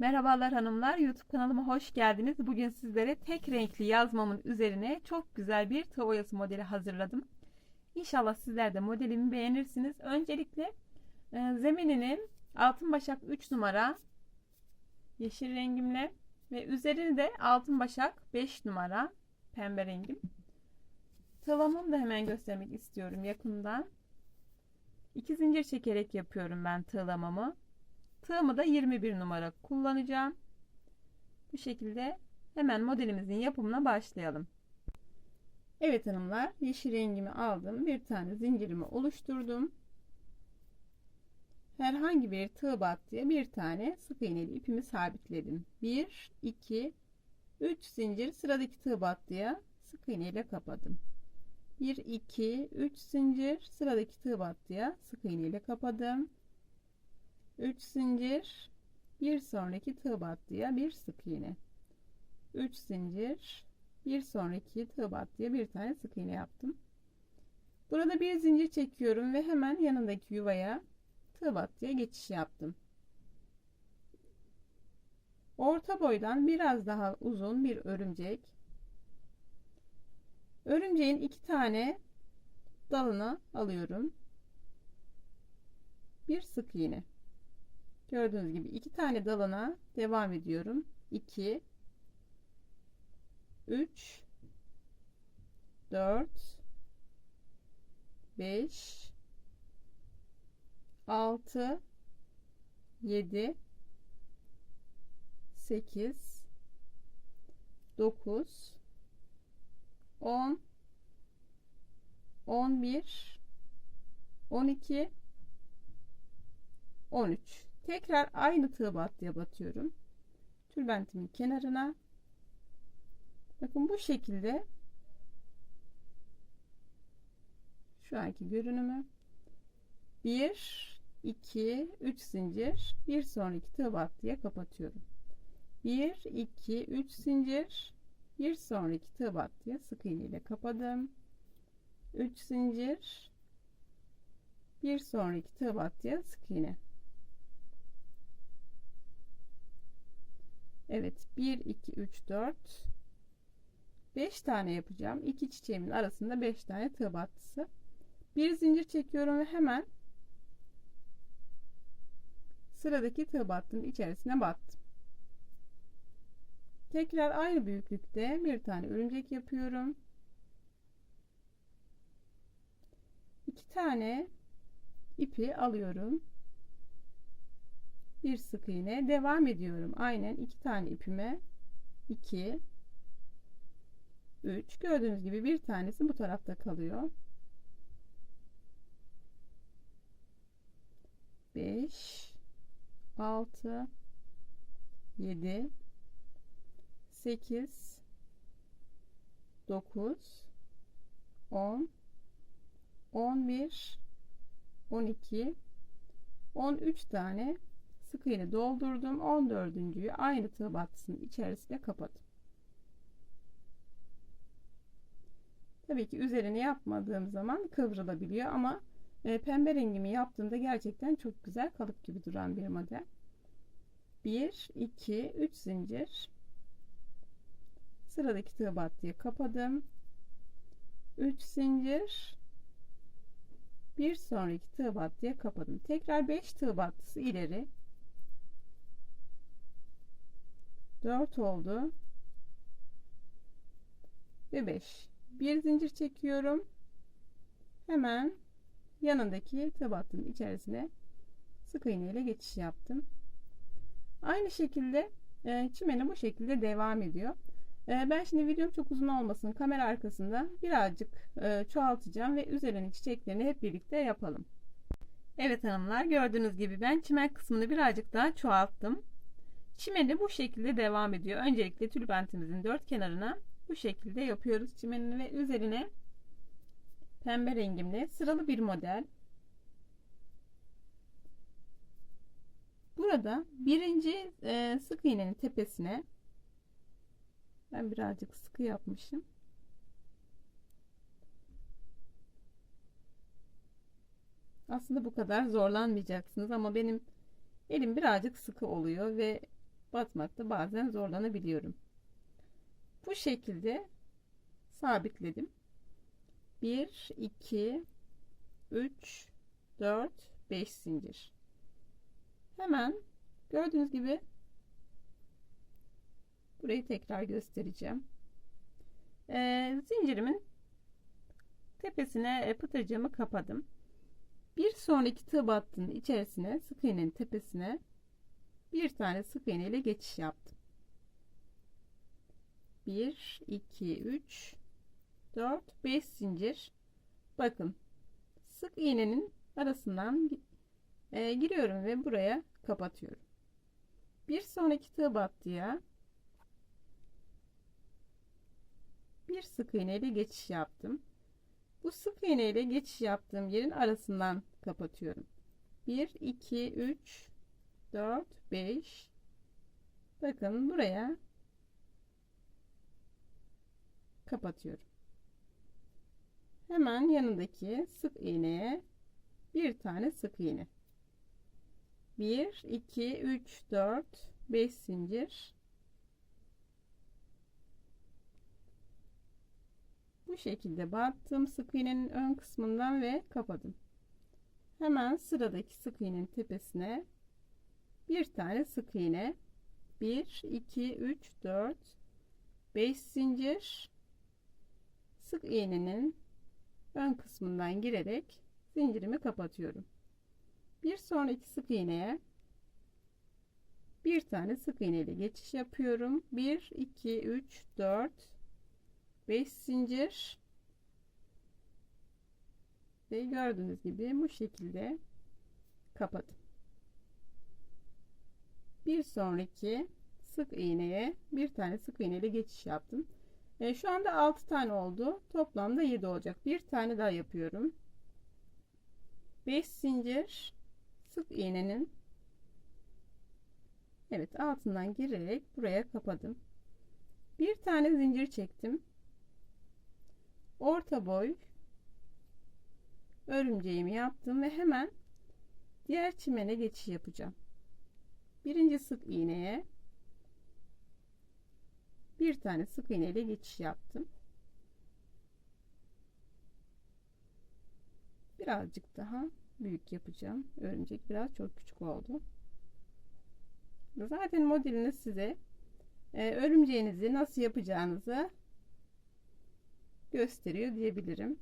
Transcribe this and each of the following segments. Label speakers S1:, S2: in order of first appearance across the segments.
S1: Merhabalar hanımlar, YouTube kanalıma hoş geldiniz. Bugün sizlere tek renkli yazmamın üzerine çok güzel bir tığ oyası modeli hazırladım. İnşallah sizler de modelimi beğenirsiniz. Öncelikle e, zemininin altın başak 3 numara yeşil rengimle ve üzerini de altın başak 5 numara pembe rengim. Tığlamamı da hemen göstermek istiyorum yakından. İki zincir çekerek yapıyorum ben tığlamamı. Tığımı da 21 numara kullanacağım. Bu şekilde hemen modelimizin yapımına başlayalım. Evet hanımlar yeşil rengimi aldım. Bir tane zincirimi oluşturdum. Herhangi bir tığ battıya bir tane sık iğneli ipimi sabitledim. 1, 2, 3 zincir sıradaki tığ battıya sık iğne ile kapadım. 1, 2, 3 zincir sıradaki tığ battıya sık iğne ile kapadım. 3 zincir bir sonraki tığ battıya bir sık iğne. 3 zincir bir sonraki tığ battıya bir tane sık iğne yaptım. Burada bir zincir çekiyorum ve hemen yanındaki yuvaya tığ battıya geçiş yaptım. Orta boydan biraz daha uzun bir örümcek. Örümceğin iki tane dalını alıyorum. Bir sık iğne Gördüğünüz gibi iki tane dalına devam ediyorum. 2 3 4 5 6 7 8 9 10 11 12 13 Tekrar aynı tığ battıya batıyorum. Tülbentimin kenarına. Bakın bu şekilde şu anki görünümü 1 2 3 zincir bir sonraki tığ battıya kapatıyorum. 1 2 3 zincir bir sonraki tığ battıya sık iğne ile kapadım. 3 zincir bir sonraki tığ battıya sık iğne Evet 1 2 3 4 5 tane yapacağım. 2 çiçeğimin arasında 5 tane tığ battısı. Bir zincir çekiyorum ve hemen sıradaki tığ battının içerisine battım. Tekrar aynı büyüklükte bir tane örümcek yapıyorum. 2 tane ipi alıyorum bir sık iğne. Devam ediyorum. Aynen iki tane ipime. 2 3 gördüğünüz gibi bir tanesi bu tarafta kalıyor. 5 6 7 8 9 10 11 12 13 tane sık iğne doldurdum. 14.'yü aynı tığ battısının içerisine kapadım. Tabii ki üzerine yapmadığım zaman kıvrılabiliyor ama e, pembe rengimi yaptığımda gerçekten çok güzel kalıp gibi duran bir model. 1 2 3 zincir. Sıradaki tığ battıya kapadım. 3 zincir. Bir sonraki tığ battıya kapadım. Tekrar 5 tığ battısı ileri 4 oldu. Ve 5 bir zincir çekiyorum. Hemen yanındaki tabattın içerisine sık iğne ile geçiş yaptım. Aynı şekilde e, çimeni bu şekilde devam ediyor. E, ben şimdi videom çok uzun olmasın kamera arkasında birazcık e, çoğaltacağım ve üzerine çiçeklerini hep birlikte yapalım. Evet hanımlar gördüğünüz gibi ben çimen kısmını birazcık daha çoğalttım Çimeni bu şekilde devam ediyor. Öncelikle tülbentimizin dört kenarına bu şekilde yapıyoruz çimenini ve üzerine pembe rengimle sıralı bir model. Burada birinci e, sık iğnenin tepesine ben birazcık sıkı yapmışım. Aslında bu kadar zorlanmayacaksınız ama benim elim birazcık sıkı oluyor ve batmakta bazen zorlanabiliyorum. Bu şekilde sabitledim. 1 2 3 4 5 zincir. Hemen gördüğünüz gibi burayı tekrar göstereceğim. Ee, zincirimin tepesine e, pıtırcığımı kapadım. Bir sonraki tığ battığının içerisine sık iğnenin tepesine bir tane sık iğne ile geçiş yaptım. 1 2 3 4 5 zincir. Bakın sık iğnenin arasından e, giriyorum ve buraya kapatıyorum. Bir sonraki tığ battıya bir sık iğne ile geçiş yaptım. Bu sık iğne ile geçiş yaptığım yerin arasından kapatıyorum. 1 2 3 4 5 bakın buraya kapatıyorum. Hemen yanındaki sık iğneye bir tane sık iğne. 1 2 3 4 5 zincir bu şekilde battım sık iğnenin ön kısmından ve kapadım hemen sıradaki sık iğnenin tepesine bir tane sık iğne. 1 2 3 4 5 zincir. Sık iğnenin ön kısmından girerek zincirimi kapatıyorum. Bir sonraki sık iğneye bir tane sık iğne ile geçiş yapıyorum. 1 2 3 4 5 zincir. Ve gördüğünüz gibi bu şekilde kapadım. Bir sonraki sık iğneye bir tane sık iğne ile geçiş yaptım. E, şu anda 6 tane oldu. Toplamda 7 olacak. Bir tane daha yapıyorum. 5 zincir sık iğnenin Evet altından girerek buraya kapadım. Bir tane zincir çektim. Orta boy örümceğimi yaptım ve hemen diğer çimene geçiş yapacağım. Birinci sık iğneye bir tane sık iğne ile geçiş yaptım. Birazcık daha büyük yapacağım. Örümcek biraz çok küçük oldu. Zaten modelini size e, örümceğinizi nasıl yapacağınızı gösteriyor diyebilirim.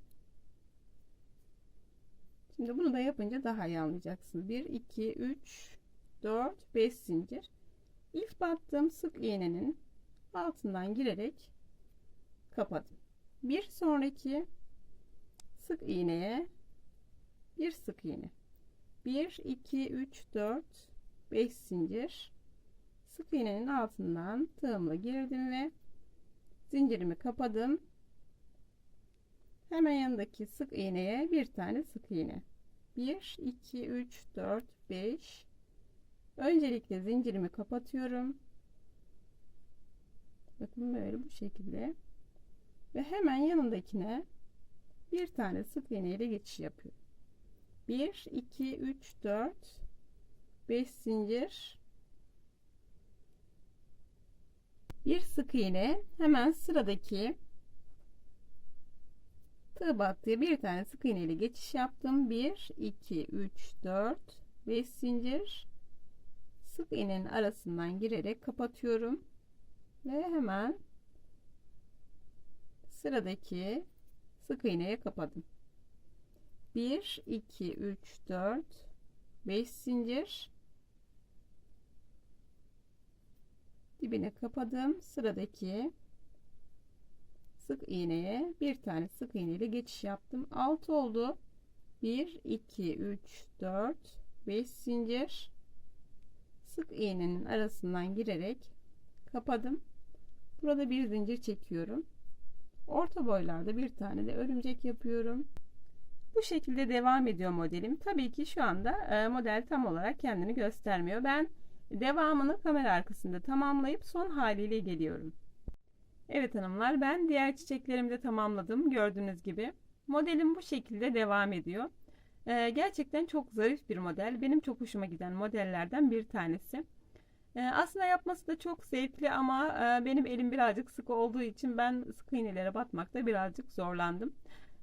S1: Şimdi bunu da yapınca daha iyi anlayacaksınız. 1, 2, 3, 4, 5 zincir. İlk battığım sık iğnenin altından girerek kapadım. Bir sonraki sık iğneye bir sık iğne. 1, 2, 3, 4, 5 zincir. Sık iğnenin altından tığımla girdim ve zincirimi kapadım. Hemen yanındaki sık iğneye bir tane sık iğne. 1 2 3 4 5 Öncelikle zincirimi kapatıyorum. Bakın böyle bu şekilde. Ve hemen yanındakine bir tane sık iğne ile geçiş yapıyorum. 1 2 3 4 5 zincir bir sık iğne hemen sıradaki tığ battığı bir tane sık iğne ile geçiş yaptım 1 2 3 4 5 zincir sık iğnenin arasından girerek kapatıyorum. Ve hemen sıradaki sık iğneye kapadım. 1 2 3 4 5 zincir dibine kapadım. Sıradaki sık iğneye bir tane sık iğne ile geçiş yaptım. 6 oldu. 1 2 3 4 5 zincir sık iğnenin arasından girerek kapadım. Burada bir zincir çekiyorum. Orta boylarda bir tane de örümcek yapıyorum. Bu şekilde devam ediyor modelim. Tabii ki şu anda e, model tam olarak kendini göstermiyor. Ben devamını kamera arkasında tamamlayıp son haliyle geliyorum. Evet hanımlar ben diğer çiçeklerimi de tamamladım gördüğünüz gibi. Modelim bu şekilde devam ediyor. Ee, gerçekten çok zarif bir model. Benim çok hoşuma giden modellerden bir tanesi. Ee, aslında yapması da çok zevkli ama e, benim elim birazcık sıkı olduğu için ben sık iğnelere batmakta birazcık zorlandım.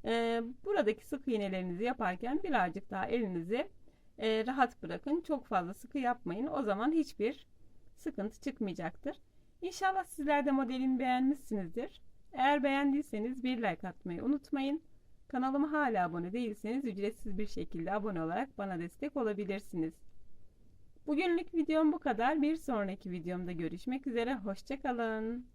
S1: Ee, buradaki sık iğnelerinizi yaparken birazcık daha elinizi e, rahat bırakın. Çok fazla sıkı yapmayın. O zaman hiçbir sıkıntı çıkmayacaktır. İnşallah sizler de modelimi beğenmişsinizdir. Eğer beğendiyseniz bir like atmayı unutmayın. Kanalıma hala abone değilseniz ücretsiz bir şekilde abone olarak bana destek olabilirsiniz. Bugünlük videom bu kadar. Bir sonraki videomda görüşmek üzere. Hoşçakalın.